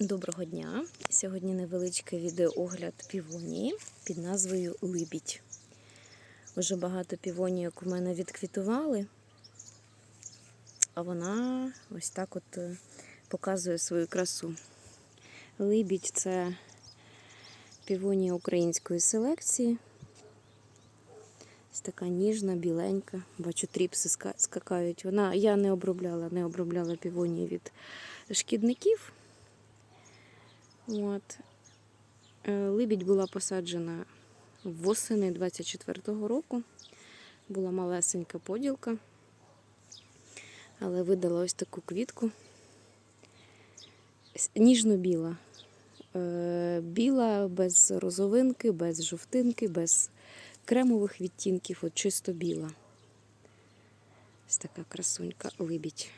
Доброго дня! Сьогодні невеличкий відеоогляд півонії під назвою Либідь. Уже багато півонійок у мене відквітували, а вона ось так от е, показує свою красу. Либідь це півонія української селекції. Ось така ніжна, біленька. Бачу, тріпси скакають. Вона, я не обробляла, не обробляла півонії від шкідників. От. Е, Либідь була посаджена восени 24-го року. Була малесенька поділка, але видала ось таку квітку. Ніжно-біла. Е, Біла без розовинки, без жовтинки, без кремових відтінків, от чисто біла. Ось така красунька либідь.